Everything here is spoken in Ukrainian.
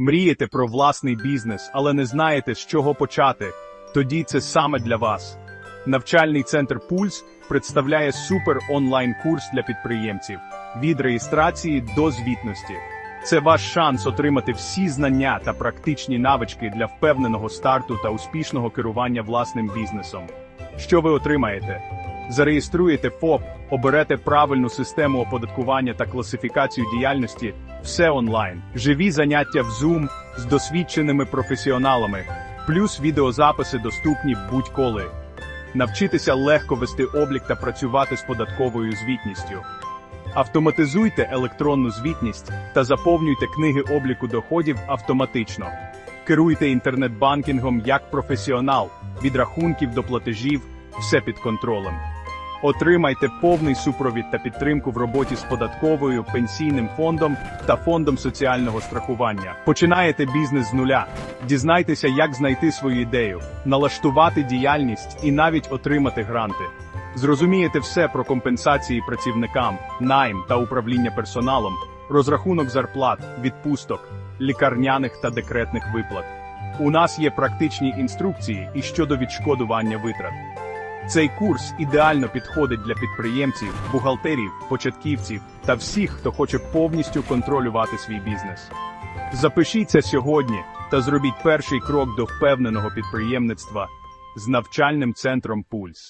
Мрієте про власний бізнес, але не знаєте, з чого почати? Тоді це саме для вас. Навчальний центр Пульс представляє супер онлайн-курс для підприємців від реєстрації до звітності. Це ваш шанс отримати всі знання та практичні навички для впевненого старту та успішного керування власним бізнесом. Що ви отримаєте? Зареєструєте ФОП, оберете правильну систему оподаткування та класифікацію діяльності, все онлайн, живі заняття в Zoom з досвідченими професіоналами, плюс відеозаписи доступні будь-коли. Навчитися легко вести облік та працювати з податковою звітністю. Автоматизуйте електронну звітність та заповнюйте книги обліку доходів автоматично. Керуйте інтернет-банкінгом як професіонал, від рахунків до платежів, все під контролем. Отримайте повний супровід та підтримку в роботі з податковою, пенсійним фондом та фондом соціального страхування. Починаєте бізнес з нуля. Дізнайтеся, як знайти свою ідею, налаштувати діяльність і навіть отримати гранти. Зрозумієте все про компенсації працівникам, найм та управління персоналом, розрахунок зарплат, відпусток, лікарняних та декретних виплат. У нас є практичні інструкції і щодо відшкодування витрат. Цей курс ідеально підходить для підприємців, бухгалтерів, початківців та всіх, хто хоче повністю контролювати свій бізнес. Запишіться сьогодні та зробіть перший крок до впевненого підприємництва з навчальним центром Пульс.